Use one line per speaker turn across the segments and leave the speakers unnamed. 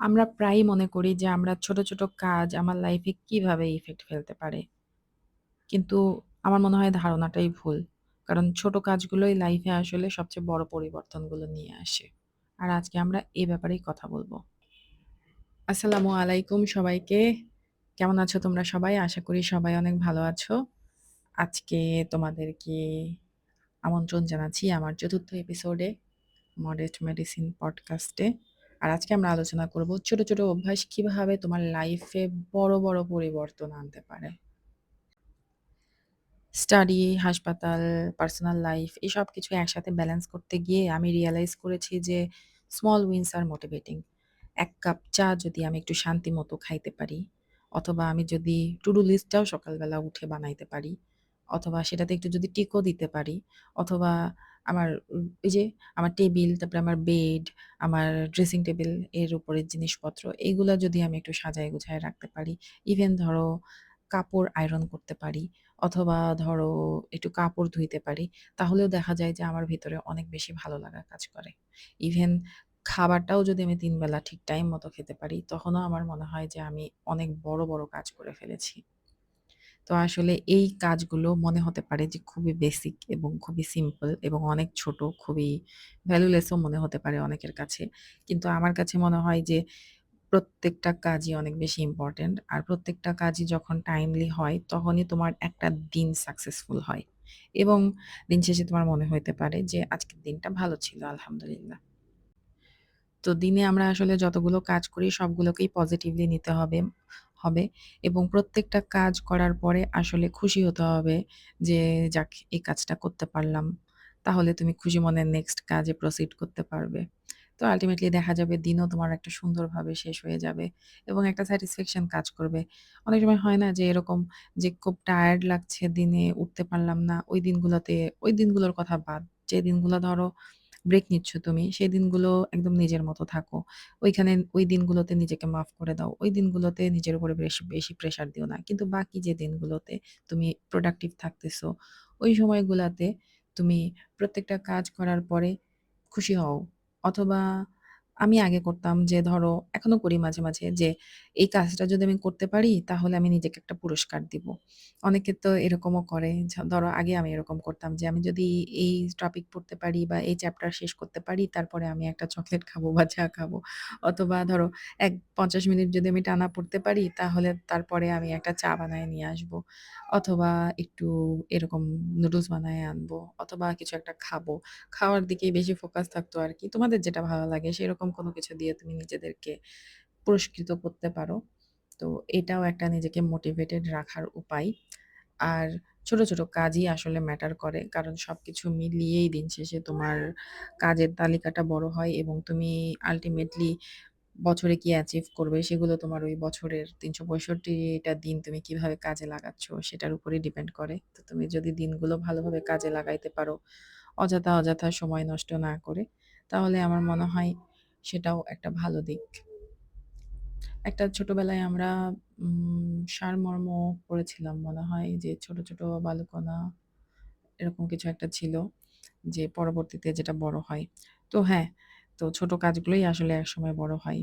আমরা প্রায়ই মনে করি যে আমরা ছোট, ছোট কাজ আমার লাইফে কীভাবে ইফেক্ট ফেলতে পারে। কিন্তু আমার মনে হয় ধারণাটাই ভুল। কারণ ছোট কাজগুলোই লাইফে আসলে সবচেয়ে বড় পরিবর্তনগুলো নিয়ে আসে। আর আজকে আমরা এ ব্যাপারেই কথা বলব। আসসালামু আলাইকুম সবাইকে। কেমন আছো তোমরা সবাই? আশা করি সবাই অনেক ভালো আছো। আজকে তোমাদেরকে আমন্ত্রণ জানাচ্ছি আমার ৪র্থ এপিসোডে মডেস্ট মেডিসিন পডকাস্টে। আর আজকে আমরা আলোচনা করব ছোট, ছোট অভ্যাস কীভাবে তোমার লাইফে বড়, বড় পরিবর্তন আনতে পারে। স্টাডি, হাসপাতাল, পার্সোনাল লাইফ এই সবকিছু একসাথে ব্যালেন্স করতে গিয়ে আমি রিয়েলাইজ করেছি যে স্মল উইন্স আর মোটিভেটিং। এক কাপ চা যদি আমি একটু শান্তি মতো খাইতে পারি, অথবা আমি যদি টু ডু লিস্টটাও সকালবেলা উঠে বানাইতে পারি, অথবা সেটাতে একটু যদি টিকও দিতে পারি, অথবা আমার এই যে আমার টেবিল, তারপরে আমার বেড, আমার ড্রেসিং টেবিলের উপরের জিনিসপত্র এইগুলো যদি আমি একটু সাজায় গুছায় রাখতে পারি। ইভেন ধরো কাপড় আয়রন করতে পারি, অথবা ধরো একটু কাপড় ধুইতে পারি, তাহলেও দেখা যায় যে আমার ভিতরে অনেক বেশি ভালো লাগা কাজ করে। ইভেন খাবারটাও যদি আমি ৩ বেলা ঠিক টাইম মতো খেতে পারি, তখনও আমার মনে হয় যে আমি অনেক বড়, বড় কাজ করে ফেলেছি। তো আসলে এই কাজগুলো মনে হতে পারে যে খুবই বেসিক এবং খুবই সিম্পল এবং অনেক ছোট, খুবই ভ্যালুলেসও মনে হতে পারে অনেকের কাছে। কিন্তু আমার কাছে মনে হয় যে প্রত্যেকটা কাজই অনেক বেশি ইম্পোর্টেন্ট। আর প্রত্যেকটা কাজই যখন টাইমলি হয়, তখনই তোমার একটা দিন সাকসেসফুল হয়। এবং দিন শেষে তোমার মনে হইতে পারে যে আজকের দিনটা ভালো ছিল আলহামদুলিল্লাহ। তো দিনে আমরা আসলে যতগুলো কাজ করি সবগুলোকেই পজিটিভলি নিতে হবে হবে এবং প্রত্যেকটা কাজ করার পরে আসলে খুশি হতে হবে যে, যাক, এই কাজটা করতে পারলাম। তাহলে তুমি খুশি মনে নেক্সট কাজে প্রসিড করতে পারবে। তো আল্টিমেটলি দেখা যাবে দিনও তোমার একটা সুন্দরভাবে শেষ হয়ে যাবে এবং একটা স্যাটিসফ্যাকশন কাজ করবে। অনেক সময় হয় না যে, এরকম যে, খুব টায়ার্ড লাগছে দিনে, উঠতে পারলাম না। ওই দিনগুলোতে, ওই দিনগুলোর কথা বাদ। যে দিনগুলো ধরো ব্রেক নিচ্ছ তুমি, সেই দিনগুলো একদম নিজের মতো থাকো। ওইখানে ওই দিনগুলোতে নিজেকে মাফ করে দাও। ওই দিনগুলোতে নিজের উপরে বেশি, বেশি প্রেশার দিও না। কিন্তু বাকি যে দিনগুলোতে তুমি প্রোডাক্টিভ থাকতেছো, ওই সময়গুলোতে তুমি প্রত্যেকটা কাজ করার পরে খুশি হও। অথবা আমি আগে করতাম যে ধরো এখনও করি মাঝে, মাঝে যে এই কাজটা যদি আমি করতে পারি তাহলে আমি নিজেকে একটা পুরস্কার দিব। অনেকে তো এরকমও করে ধরো আগে আমি এরকম করতাম যে আমি যদি এই টপিক পড়তে পারি বা এই চ্যাপ্টার শেষ করতে পারি তারপরে আমি একটা চকলেট খাব বা চা খাব। অথবা ধরো এক ৫০ মিনিট যদি আমি টানা পড়তে পারি তাহলে তারপরে আমি একটা চা বানায় নিয়ে আসব। অথবা একটু এরকম নুডলস বানায় আনব অথবা কিছু একটা খাব। খাওয়ার দিকেই বেশি ফোকাস থাকতো আরকি। তোমাদের যেটা ভালো লাগে সেরকম কোনো কিছু দিয়ে তুমি নিজেদেরকে পুরস্কৃত করতে পারো। তো এটাও একটা নিজেকে মোটিভেটেড রাখার উপায়। আর ছোট, ছোট কাজই আসলে ম্যাটার করে। কারণ সবকিছু মিলিয়েই দিন শেষে তোমার কাজের তালিকাটা বড় হয় এবং তুমি আলটিমেটলি বছরে কি অ্যাচিভ করবে সেগুলো তোমার ওই বছরের ৩৬৫ টা দিন তুমি কীভাবে কাজে লাগাচ্ছ সেটার উপরেই ডিপেন্ড করে। তো তুমি যদি দিনগুলো ভালোভাবে কাজে লাগাইতে পারো, অযথা, অযথা সময় নষ্ট না করে, তাহলে আমার মনে হয় সেটাও একটা ভালো দিক। একটা ছোটবেলায় আমরা সারমর্ম পড়েছিলাম মনে হয় যে ছোট, ছোট বালুকণা এরকম কিছু একটা ছিল যে পরবর্তীতে যেটা বড় হয়। তো হ্যাঁ, তো ছোট কাজগুলোই আসলে একসময় বড় হয়।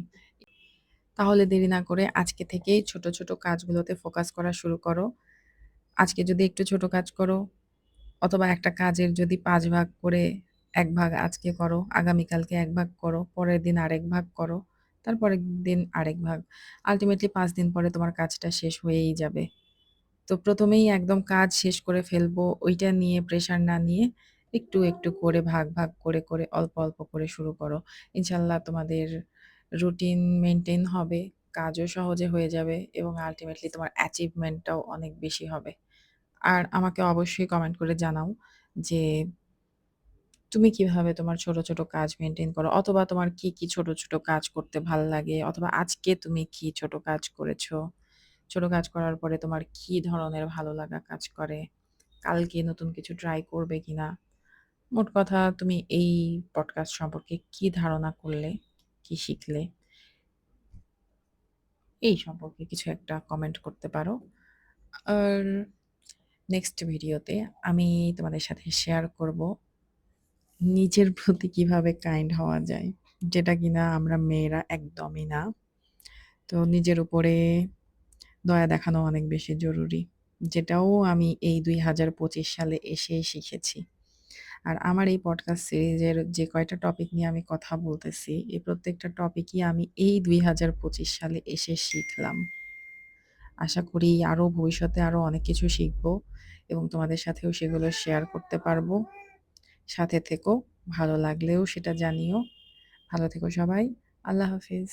তাহলে দেরি না করে আজকে থেকেই ছোট, ছোট কাজগুলোতে ফোকাস করা শুরু করো। আজকে যদি একটু ছোট কাজ করো অথবা একটা কাজের যদি পাঁচ ভাগ করে ১ ভাগ আজকে করো, আগামীকালকে এক ভাগ করো, পরের দিন আরেক ভাগ করো, তারপরের দিন আরেক ভাগ। আলটিমেটলি পাঁচ দিন পরে তোমার কাজটা শেষ হয়েই যাবে। তো প্রথমেই একদম কাজ শেষ করে ফেলব ওইটা নিয়ে প্রেশার না নিয়ে একটু, একটু করে ভাগ, ভাগ করে, করে অল্প, অল্প করে শুরু করো। ইনশাল্লাহ তোমাদের রুটিন মেনটেন হবে, কাজও সহজে হয়ে যাবে এবং আলটিমেটলি তোমার অ্যাচিভমেন্টটাও অনেক বেশি হবে। আর আমাকে অবশ্যই কমেন্ট করে জানাও যে তুমি কীভাবে তোমার ছোট, ছোট কাজ মেইনটেইন করো অথবা তোমার কি, কি ছোট, ছোট কাজ করতে ভালো লাগে অথবা আজকে তুমি কি ছোট কাজ করেছ? ছোট কাজ করার পরে তোমার কি ধরনের ভালো লাগা কাজ করে? কালকে নতুন কিছু ট্রাই করবে কিনা? মোট কথা তুমি এই পডকাস্ট সম্পর্কে কি ধারণা করলে? কি শিখলে? এই সম্পর্কে কিছু একটা কমেন্ট করতে পারো। আর নেক্সট ভিডিওতে আমি তোমাদের সাথে শেয়ার করব নিজের প্রতি কীভাবে কাইন্ড হওয়া যায়। যেটা কিনা আমরা মেয়েরা একদমই না। তো নিজের উপরে দয়া দেখানো অনেক বেশি জরুরি। যেটাও আমি এই ২০২৫ সালে এসেই শিখেছি। আর আমার এই পডকাস্ট সিরিজের যে কয়টা টপিক নিয়ে আমি কথা বলতেছি, এই প্রত্যেকটা টপিকই আমি এই ২০২৫ সালে এসে শিখলাম। আশা করি আরও ভবিষ্যতে আরও অনেক কিছু শিখব এবং তোমাদের সাথেও সেগুলো শেয়ার করতে পারব। সাথে থেকো। ভালো লাগলেও সেটা জানিও। ভালো থেকো সবাই। আল্লাহ হাফিজ।